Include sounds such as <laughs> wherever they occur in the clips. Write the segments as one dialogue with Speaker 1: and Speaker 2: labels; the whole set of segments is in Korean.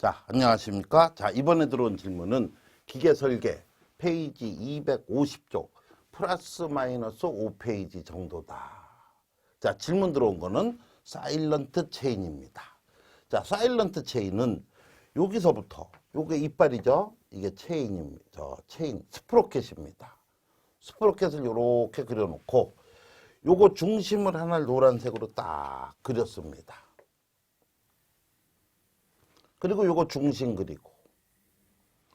Speaker 1: 자, 안녕하십니까? 자, 이번에 들어온 질문은 기계 설계 페이지 250쪽 플러스 마이너스 5페이지 정도다. 자, 질문 들어온 거는 사일런트 체인입니다. 자, 사일런트 체인은 여기서부터 요게 이빨이죠? 이게 체인입니다. 저 체인 스프로켓입니다. 스프로켓을 이렇게 그려놓고 요거 중심을 하나를 노란색으로 딱 그렸습니다. 그리고 요거 중심 그리고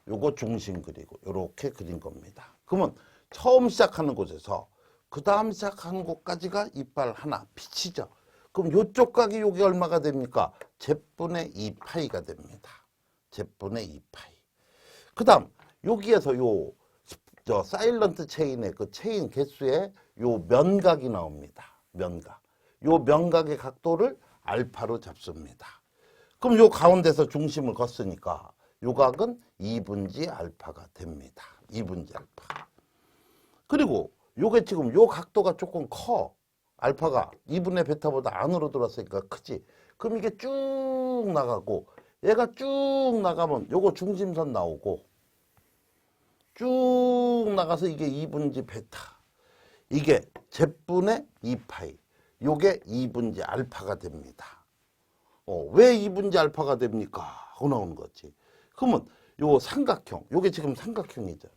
Speaker 1: 요거 중심 그리고 요렇게 그린 겁니다. 그러면 처음 시작하는 곳에서 그 다음 시작하는 곳까지가 이빨 하나 빛이죠. 그럼 요쪽 각이 요게 얼마가 됩니까? 제분의 2파이가 됩니다. 제분의 2파이. 그 다음 여기에서 요 저 사일런트 체인의 그 체인 개수에 요 면각이 나옵니다. 면각. 요 면각의 각도를 알파로 잡습니다. 그럼 요 가운데서 중심을 걷으니까 요 각은 2분지 알파가 됩니다. 2분지 알파. 그리고 요게 지금 요 각도가 조금 커. 알파가 2분의 베타보다 안으로 들어왔으니까 크지. 그럼 이게 쭉 나가고 얘가 쭉 나가면 요거 중심선 나오고 쭉 나가서 이게 2분지 베타. 이게 제분의 2파이. 요게 2분지 알파가 됩니다. 어, 왜 2분지 알파가 됩니까? 하고 나오는 거지. 그러면 요 삼각형, 요게 지금 삼각형이죠.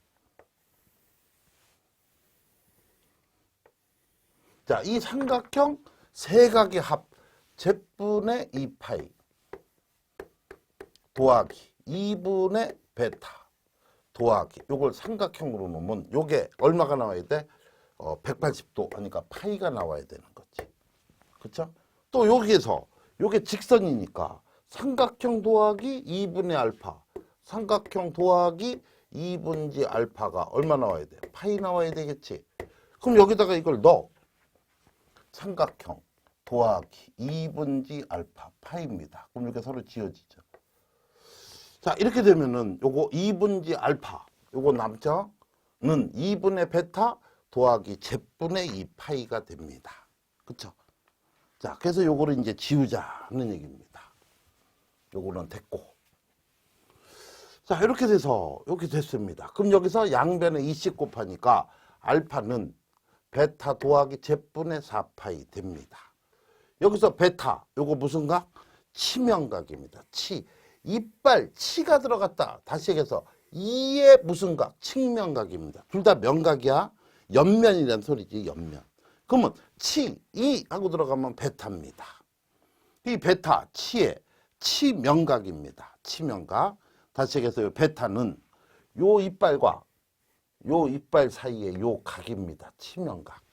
Speaker 1: 자, 이 삼각형 세각의 합, 제분의 2파이 더하기 2분의 베타 더하기 요걸 삼각형으로 놓으면 요게 얼마가 나와야 돼? 어, 180도 하니까 파이가 나와야 되는 거지. 그쵸? 또 여기에서 요게 직선이니까 삼각형 더하기 2분의 알파 삼각형 더하기 2분지 알파가 얼마 나와야 돼? 파이 나와야 되겠지. 그럼 여기다가 이걸 넣어. 삼각형 더하기 2분지 알파 파이입니다. 그럼 이렇게 서로 지어지죠. 자 이렇게 되면은 요거 2분지 알파 요거 남자는 2분의 베타 더하기 제분의 2파이가 됩니다. 그쵸? 자 그래서 요거를 이제 지우자는 얘기입니다. 요거는 됐고 자 이렇게 돼서 이렇게 됐습니다. 그럼 여기서 양변에 2씩 곱하니까 알파는 베타 더하기 제분의 4파이 됩니다. 여기서 베타 요거 무슨 각? 치명각입니다. 치 이빨 치가 들어갔다. 다시 얘기해서 이의 무슨 각? 측면각입니다. 둘다 면각이야. 옆면이라는 소리지 옆면. 그러면 치, 이 하고 들어가면 베타입니다. 이 베타, 치의 치명각입니다. 치명각. 다시 얘기해서 요 베타는 요 이빨과 요 이빨 사이에 요 각입니다. 치명각.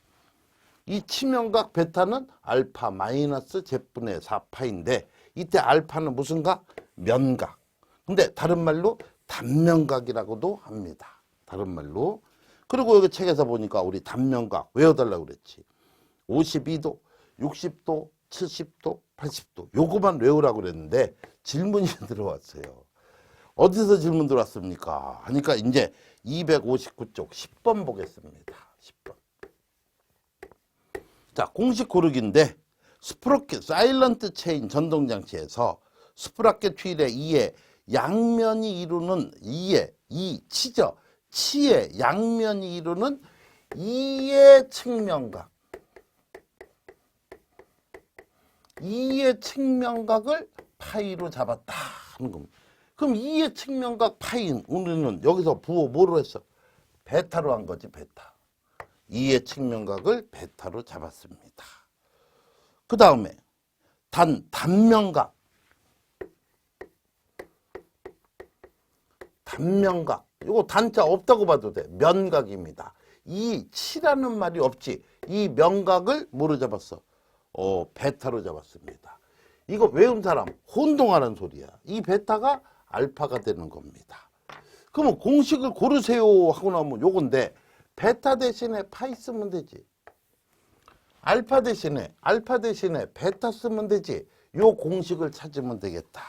Speaker 1: 이 치명각 베타는 알파 마이너스 제분의 4파인데 이때 알파는 무슨 각? 면각. 근데 다른 말로 단면각이라고도 합니다. 다른 말로. 그리고 여기 책에서 보니까 우리 단면각 외워달라고 그랬지. 52도, 60도, 70도, 80도. 요거만 외우라고 그랬는데 질문이 <laughs> 들어왔어요. 어디서 질문 들어왔습니까? 하니까 이제 259쪽 10번 보겠습니다. 10번. 자, 공식 고르기인데 스프로켓 사일런트 체인 전동 장치에서 스프라켓 휠의 2의 양면이 이루는 2의 2 치죠. 치의 양면이 이루는 2의 측면각. 2의 측면각을 파이로 잡았다 하는 겁니다. 그럼 2의 측면각 파인 우리는 여기서 부호 뭐로 했어? 베타로 한 거지 베타. 2의 측면각을 베타로 잡았습니다. 그 다음에 단 단면각 단면각 이거 단자 없다고 봐도 돼 면각입니다. 이 치라는 말이 없지 이 면각을 뭐로 잡았어? 어 베타로 잡았습니다. 이거 외운 사람 혼동하는 소리야. 이 베타가 알파가 되는 겁니다. 그러면 공식을 고르세요 하고 나면 요건데 베타 대신에 파이 쓰면 되지. 알파 대신에 알파 대신에 베타 쓰면 되지. 요 공식을 찾으면 되겠다.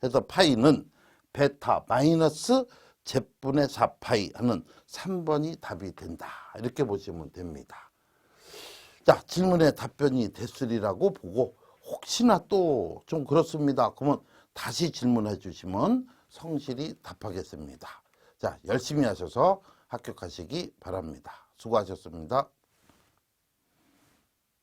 Speaker 1: 그래서 파이는 베타 마이너스 제분의 4파이 하는 3번이 답이 된다. 이렇게 보시면 됩니다. 자, 질문에 답변이 됐으리라고 보고 혹시나 또 좀 그렇습니다. 그러면 다시 질문해 주시면 성실히 답하겠습니다. 자, 열심히 하셔서 합격하시기 바랍니다. 수고하셨습니다.